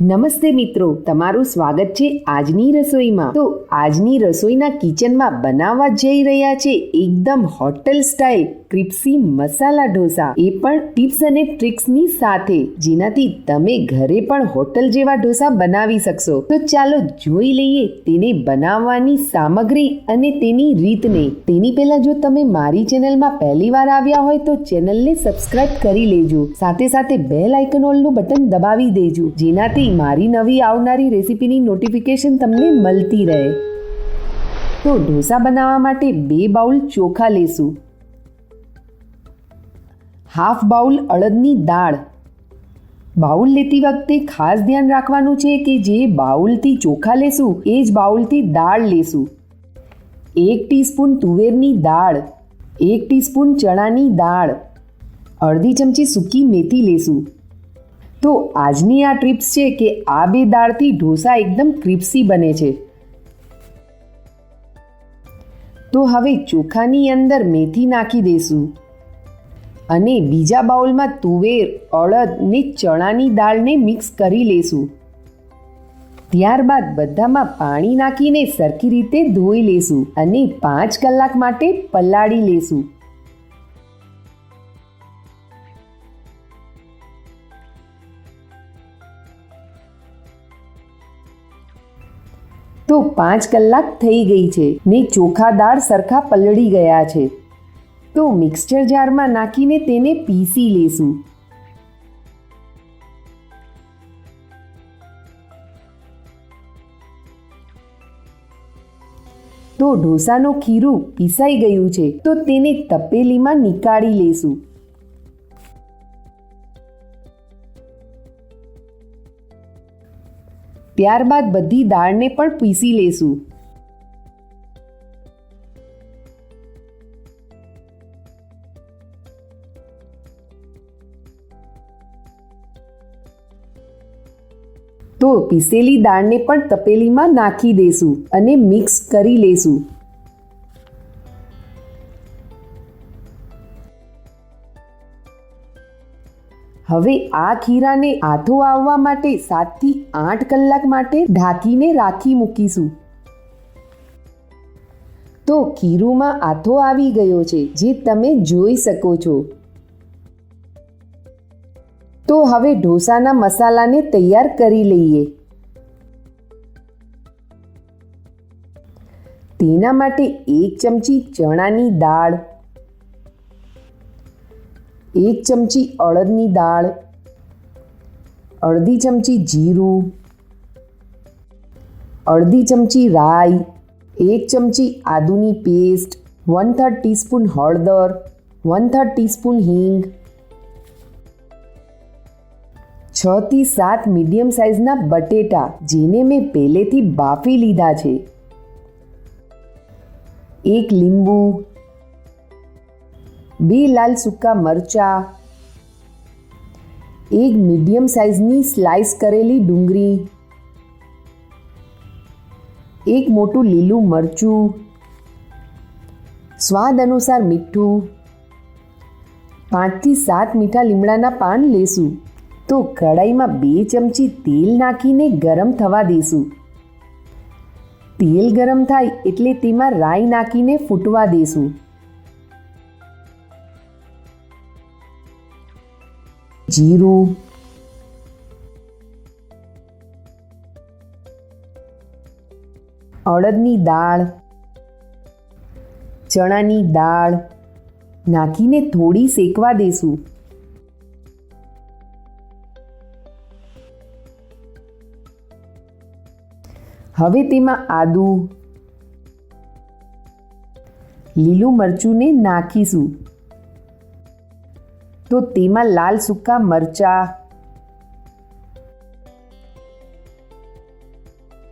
નમસ્તે મિત્રો, તમારું સ્વાગત છે આજની રસોઈમાં. તો આજની રસોઈના કિચનમાં બનાવવા જઈ રહ્યા છે એકદમ hotel style crispy masala dosa એ પણ ટિપ્સ અને ટ્રિક્સની સાથે. જેનાથી તમે ઘરે પણ હોટલ જેવા ઢોસા બનાવી શકશો. તો ચાલો જોઈ લઈએ તેને બનાવવાની સામગ્રી અને તેની રીતને. તેની પહેલા જો તમે મારી ચેનલમાં પહેલી વાર આવ્યા હોય તો ચેનલને સબસ્ક્રાઇબ કરી લેજો. સાથે સાથે બેલ આઇકન ઓલનું બટન દબાવી દેજો. જેનાથી મારી નવી આવનારી રેસીપીની નોટિફિકેશન તમને મળતી રહે. તો ઢોસા બનાવવા માટે બે બાઉલ ચોખા લેશું. હાફ બાઉલ અડદની દાળ. બાઉલ લેતી વખતે ખાસ ધ્યાન રાખવાનું છે કે જે બાઉલથી ચોખા લેશું, એ જ બાઉલથી દાળ લેશું. એક ટીસ્પૂન તુવેરની દાળ, એક ટીસ્પૂન ચણાની દાળ, અડધી ચમચી સૂકી મેથી લેશું. તો આજની આ ટ્રીપ્સ છે કે આ બે દાળથી ઢોસા એકદમ ક્રિપ્સી બને છે. તો હવે ચોખાની અંદર મેથી નાખી દઈશું અને બીજા બાઉલમાં તુવેર, અડદ ને ચણાની દાળને મિક્સ કરી લેશું. ત્યારબાદ બધામાં પાણી નાખીને સરખી રીતે ધોઈ લેશું અને પાંચ કલાક માટે પલાળી લેશું. તો પાંચ કલાક થઈ ગઈ છે ને ચોખા દાળ સરખા પલળી ગયા છે. તો મિક્સચર જારમાં નાખીને તેને પીસી લેશું. તો ઢોસાનું ખીરું પીસાઈ ગયું છે, તો તેને તપેલીમાં નીકાળી લેશું. ત્યારબાદ બધી દાળને પણ પીસી લેશું. તો પીસેલી દાળને પણ તપેલીમાં નાખી દેશું અને મિક્સ કરી લેશું. હવે આ ખીરાને આથો આવવા માટે સાતથી આઠ કલાક માટે ઢાંકીને રાખી મૂકીશું. તો ખીરુમાં આથો આવી ગયો છે, જે તમે જોઈ શકો છો. હવે ઢોસાના મસાલાને તૈયાર કરી લઈએ. તેના માટે એક ચમચી ચણાની દાળ, એક ચમચી અડદની દાળ, અડધી ચમચી જીરું, અડધી ચમચી રાઈ, એક ચમચી આદુની પેસ્ટ વન થર્ડ ટીસ્પૂન હળદર વન થર્ડ ટીસ્પૂન હિંગ છથી સાત મીડિયમ સાઇઝના બટેટા જેને મેં પહેલેથી બાફી લીધા છે. એક લીંબુ, બે લાલ સૂકા મરચા, એક મીડિયમ સાઇઝની સ્લાઇસ કરેલી ડુંગળી, એક મોટું લીલું મરચું, સ્વાદ અનુસાર મીઠું, પાંચથી સાત મીઠા લીમડાના પાન લેશું. તો કઢાઈમાં બે ચમચી તેલ નાખીને ગરમ થવા દેશું તેલ ગરમ થાય એટલે તેમાં રાઈ નાખીને ફૂટવા દેશું જીરું અડદની દાળ ચણાની દાળ નાખીને થોડી શેકવા દેશું હવે તેમાં આદુ, લીલું મરચુંને નાખીશું. તો તેમાં લાલ સૂકા મરચા,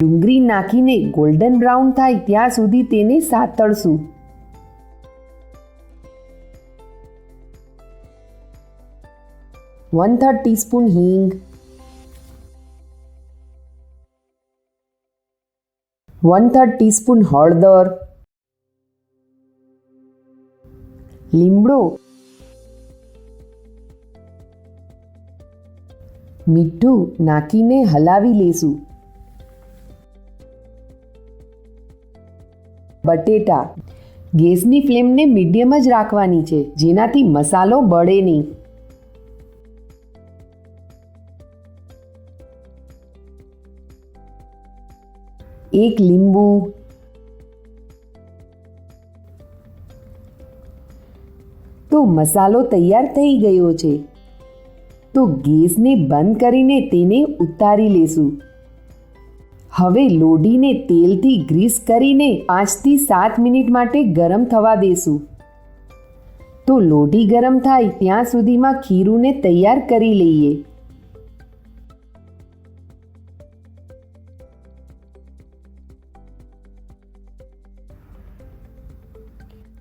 ડુંગળી નાખીને ગોલ્ડન બ્રાઉન થાય ત્યાં સુધી તેને સાતળશું. વન થર્ડ ટીસ્પૂન હિંગ વન થર્ડ ટીસ્પૂન હળદર. લીમડો. મીઠું નાખીને હલાવી લેશું. બટેટા. ગેસની ફ્લેમને મીડિયમ જ રાખવાની છે, જેનાથી મસાલો બળે નહીં. એક લીંબુ. તો મસાલો તૈયાર થઈ ગયો છે. તો ગેસને બંધ કરીને તેને ઉતારી લેશું. હવે લોઢીને તેલથી ગ્રીસ કરીને પાંચથી સાત મિનિટ માટે ગરમ થવા દેશું. તો લોઢી ગરમ થાય ત્યાં સુધીમાં ખીરુંને તૈયાર કરી લઈએ.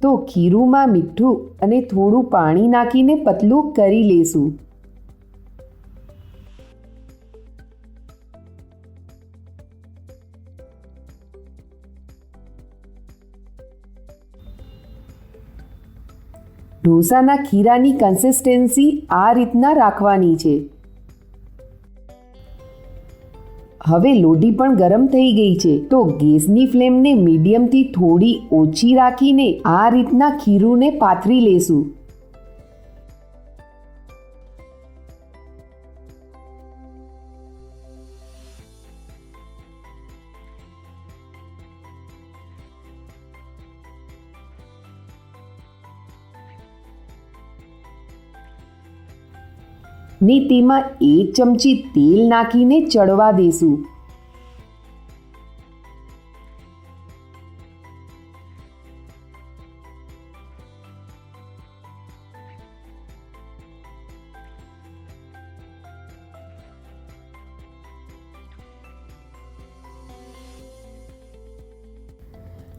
તો ખીરુંમાં મીઠું અને થોડું પાણી નાખીને પતલું કરી લેશું. ઢોસાના ખીરાની કન્સિસ્ટન્સી આ રીતના રાખવાની છે. હવે લોઢી પણ ગરમ થઈ ગઈ છે. તો ગેસની ફ્લેમને મીડિયમથી થોડી ઓછી રાખીને આ રીતના ખીરુંને પાથરી લેશું. ને તેમાં એક ચમચી તેલ નાખીને ચડવા દેશું.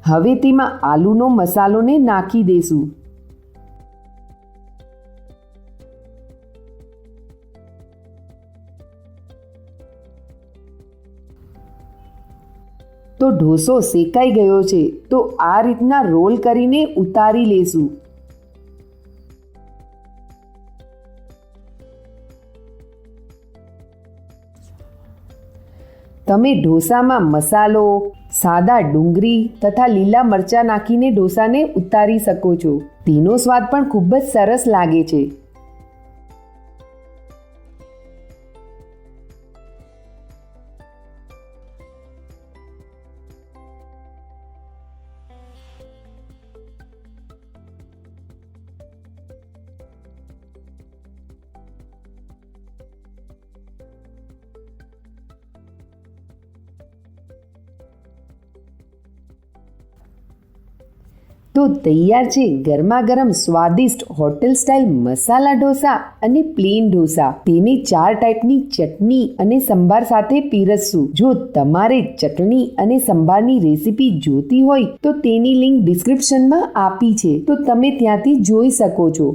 હવે તેમાં આલુનો મસાલોને નાખી દેશું. તો ઢોસો શેકાઈ ગયો છે, તો આ રીતના રોલ કરીને ઉતારી લેશું. તમે ઢોસામાં મસાલો, સાદા ડુંગળી તથા લીલા મરચાં નાખીને ઢોસાને ઉતારી શકો છો. તેનો સ્વાદ પણ ખૂબ જ સરસ લાગે છે. તો તૈયાર છે ગરમા ગરમ સ્વાદિષ્ટ હોટેલ સ્ટાઇલ મસાલા ઢોસા અને પ્લેન ઢોસા. તેને ચાર ટાઈપની ચટણી અને સંભાર સાથે પીરસશું જો તમારે ચટણી અને સંભારની રેસીપી જોતી હોય તો તેની લિંક ડિસ્ક્રિપ્શનમાં આપી છે. તો તમે ત્યાંથી જોઈ શકો છો.